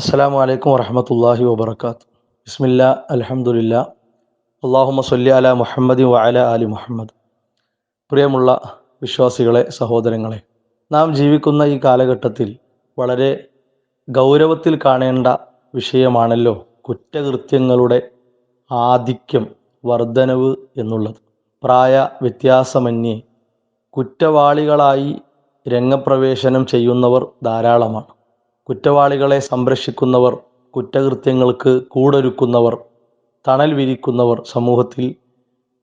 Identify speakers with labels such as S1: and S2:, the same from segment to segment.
S1: അസ്സാം വലൈക്കും വറഹമത്തല്ലാഹി വബർക്കാത്തു ബിസ്മില്ല അലഹമുല്ല അള്ളാഹുമ സല്ലി അല മുഹമ്മദി വഅല അലി മുഹമ്മദ്. പ്രിയമുള്ള വിശ്വാസികളെ സഹോദരങ്ങളെ നാം ജീവിക്കുന്ന ഈ കാലഘട്ടത്തിൽ വളരെ ഗൗരവത്തിൽ കാണേണ്ട വിഷയമാണല്ലോ കുറ്റകൃത്യങ്ങളുടെ ആധിക്യം വർധനവ് എന്നുള്ളത്. പ്രായ വ്യത്യാസമന്യേ കുറ്റവാളികളായി രംഗപ്രവേശനം ചെയ്യുന്നവർ ധാരാളമാണ്. കുറ്റവാളികളെ സംരക്ഷിക്കുന്നവർ കുറ്റകൃത്യങ്ങൾക്ക് കൂടൊരുക്കുന്നവർ തണൽ വിരിക്കുന്നവർ സമൂഹത്തിൽ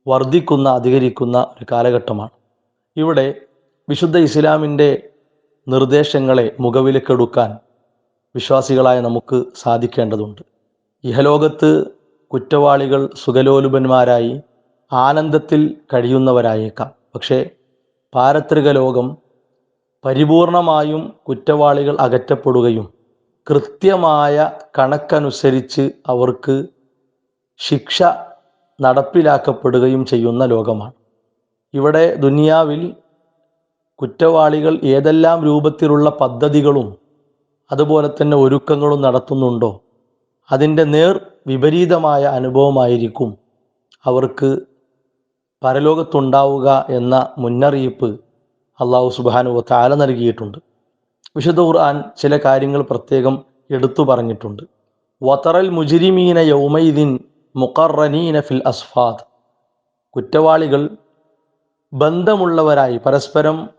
S1: വർദ്ധിക്കുന്ന അധികരിക്കുന്ന ഒരു കാലഘട്ടമാണ്. ഇവിടെ വിശുദ്ധ ഇസ്ലാമിന്റെ നിർദ്ദേശങ്ങളെ മുഖവിലക്കെടുക്കാൻ വിശ്വാസികളായ നമുക്ക് സാധിക്കേണ്ടതുണ്ട്. ഇഹലോകത്ത് കുറ്റവാളികൾ സുഖലോലുപന്മാരായി ആനന്ദത്തിൽ കഴിയുന്നവരായേക്കാം. പക്ഷേ പാരത്രിക ലോകം പരിപൂർണമായും കുറ്റവാളികൾ അകറ്റപ്പെടുകയും കൃത്യമായ കണക്കനുസരിച്ച് അവർക്ക് ശിക്ഷ നടപ്പിലാക്കപ്പെടുകയും ചെയ്യുന്ന ലോകമാണ്. ഇവിടെ ദുനിയാവിൽ കുറ്റവാളികൾ ഏതെല്ലാം രൂപത്തിലുള്ള പദ്ധതികളും അതുപോലെ തന്നെ ഒരുക്കങ്ങളും നടത്തുന്നുണ്ടോ അതിന്റെ നേർ വിപരീതമായ അനുഭവമായിരിക്കും അവർക്ക് പരലോകത്തുണ്ടാവുക എന്ന മുന്നറിയിപ്പ് അള്ളാഹു സുബാനു താല നൽകിയിട്ടുണ്ട്. വിശുദ്ധ ഖുർആൻ ചില കാര്യങ്ങൾ പ്രത്യേകം എടുത്തു പറഞ്ഞിട്ടുണ്ട്. വതറൽ മുജിരിമീന യൗമൈദിൻ മുഖറനീന ഫിൽ അസ്ഫാദ്. കുറ്റവാളികൾ ബന്ധമുള്ളവരായി പരസ്പരം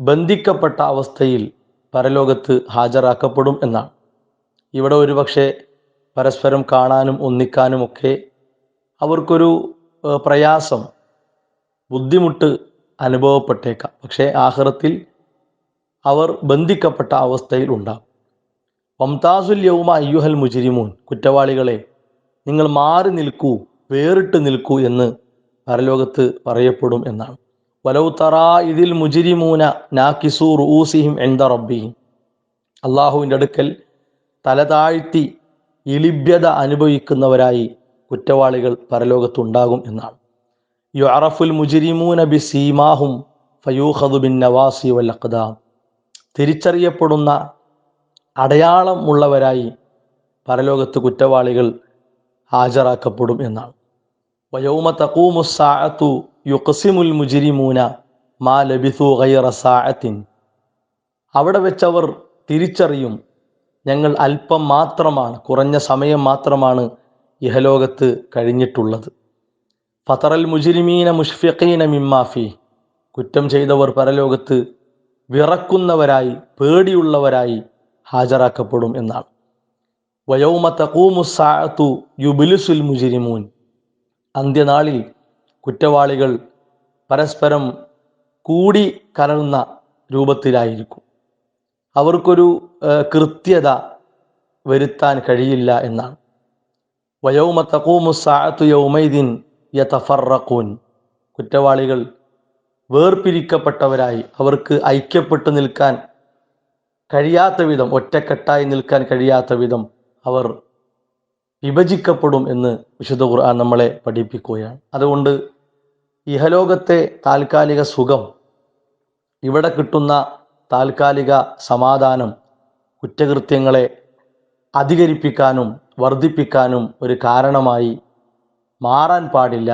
S1: ബന്ധിക്കപ്പെട്ട അവസ്ഥയിൽ പരലോകത്ത് ഹാജരാക്കപ്പെടും എന്നാണ്. ഇവിടെ ഒരുപക്ഷെ പരസ്പരം കാണാനും ഒന്നിക്കാനുമൊക്കെ അവർക്കൊരു പ്രയാസം ബുദ്ധിമുട്ട് അനുഭവപ്പെട്ടേക്കാം. പക്ഷേ ആഹ്റത്തിൽ അവർ ബന്ധിക്കപ്പെട്ട അവസ്ഥയിൽ ഉണ്ടാകും. വംതാസുൽ യൗമ അയ്യുഹൽ മുജിരിമൂൻ കുറ്റവാളികളെ നിങ്ങൾ മാറി നിൽക്കൂ വേറിട്ട് നിൽക്കൂ എന്ന് പരലോകത്ത് പറയപ്പെടും എന്നാണ്. വലൗ തറാ ഇതിൽ മുജിരിമൂന നാക്കിസു റൂസിഹിം എന്ത റബ്ബിഹിം. അള്ളാഹുവിന്റെ അടുക്കൽ തല താഴ്ത്തി ഇളിഭ്യത അനുഭവിക്കുന്നവരായി കുറ്റവാളികൾ പരലോകത്തുണ്ടാകും എന്നാണ്. യുഅറഫുൽ മുജിരിമൂന ബി സീമാഹും ഫയൂഖദു ബിൻ നവാസി വൽ തിരിച്ചറിയപ്പെടുന്ന അടയാളം ഉള്ളവരായി പരലോകത്ത് കുറ്റവാളികൾ ഹാജരാക്കപ്പെടും എന്നാണ്. വയോമ തക്കൂമുസാഅത്തു യുക്സിമുൽ മുജിരിമൂന മാ ലബിഥു ഗൈറ സാഅത്തിൻ. അവിടെ വെച്ചവർ തിരിച്ചറിയും ഞങ്ങൾ അല്പം മാത്രമാണ് കുറഞ്ഞ സമയം മാത്രമാണ് ഇഹലോകത്ത് കഴിഞ്ഞിട്ടുള്ളത്. ഫതറൽ മുജിരിമീന മുഷ്ഫിഖീന മിമ്മാഫി കുറ്റം ചെയ്തവർ പരലോകത്ത് വിറക്കുന്നവരായി പേടിയുള്ളവരായി ഹാജരാക്കപ്പെടും എന്നാണ്. വയോമ തഖൂമു സാഅത്തു യുബിലിസുൽ മുജിരിമൂൻ. അന്ത്യനാളിൽ കുറ്റവാളികൾ പരസ്പരം കൂടി കലർന്ന രൂപത്തിലായിരിക്കും. അവർക്കൊരു കൃത്യത വരുത്താൻ കഴിയില്ല എന്നാണ്. വയോമ തഖൂമു സാഅത്തു യൗമൈദിൻ യതഫറഖൂൻ. കുറ്റവാളികൾ വേർപിരിക്കപ്പെട്ടവരായി. അവർക്ക് ഐക്യപ്പെട്ടു നിൽക്കാൻ കഴിയാത്ത വിധം ഒറ്റക്കെട്ടായി നിൽക്കാൻ കഴിയാത്ത വിധം അവർ വിഭജിക്കപ്പെടും എന്ന് വിശുദ്ധ ഖുർആൻ നമ്മളെ പഠിപ്പിക്കുകയാണ്. അതുകൊണ്ട് ഇഹലോകത്തെ താൽക്കാലിക സുഖം ഇവിടെ കിട്ടുന്ന താൽക്കാലിക സമാധാനം കുറ്റകൃത്യങ്ങളെ അധികരിപ്പിക്കാനും വർദ്ധിപ്പിക്കാനും ഒരു കാരണമായി മാറാൻ പാടില്ല.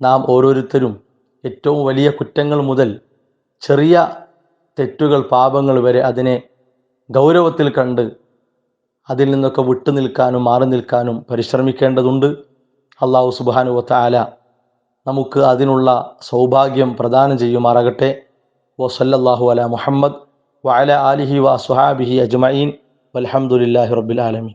S1: നാം ഓരോരുത്തരും ഏറ്റവും വലിയ കുറ്റങ്ങൾ മുതൽ ചെറിയ തെറ്റുകൾ പാപങ്ങൾ വരെ അതിനെ ഗൗരവത്തിൽ കണ്ട് അതിൽ നിന്നൊക്കെ വിട്ടു നിൽക്കാനും മാറി നിൽക്കാനും പരിശ്രമിക്കേണ്ടതുണ്ട്. അള്ളാഹു സുബാനു ആല നമുക്ക് അതിനുള്ള സൗഭാഗ്യം പ്രദാനം ചെയ്യുമാറാകട്ടെ. വസല്ലല്ലാഹു അല മുഹമ്മദ് വഅല ആലിഹി വ സുഹാബിഹി അജ്മഈൻ. വൽഹംദുലില്ലാഹി റബ്ബിൽ ആലമീൻ.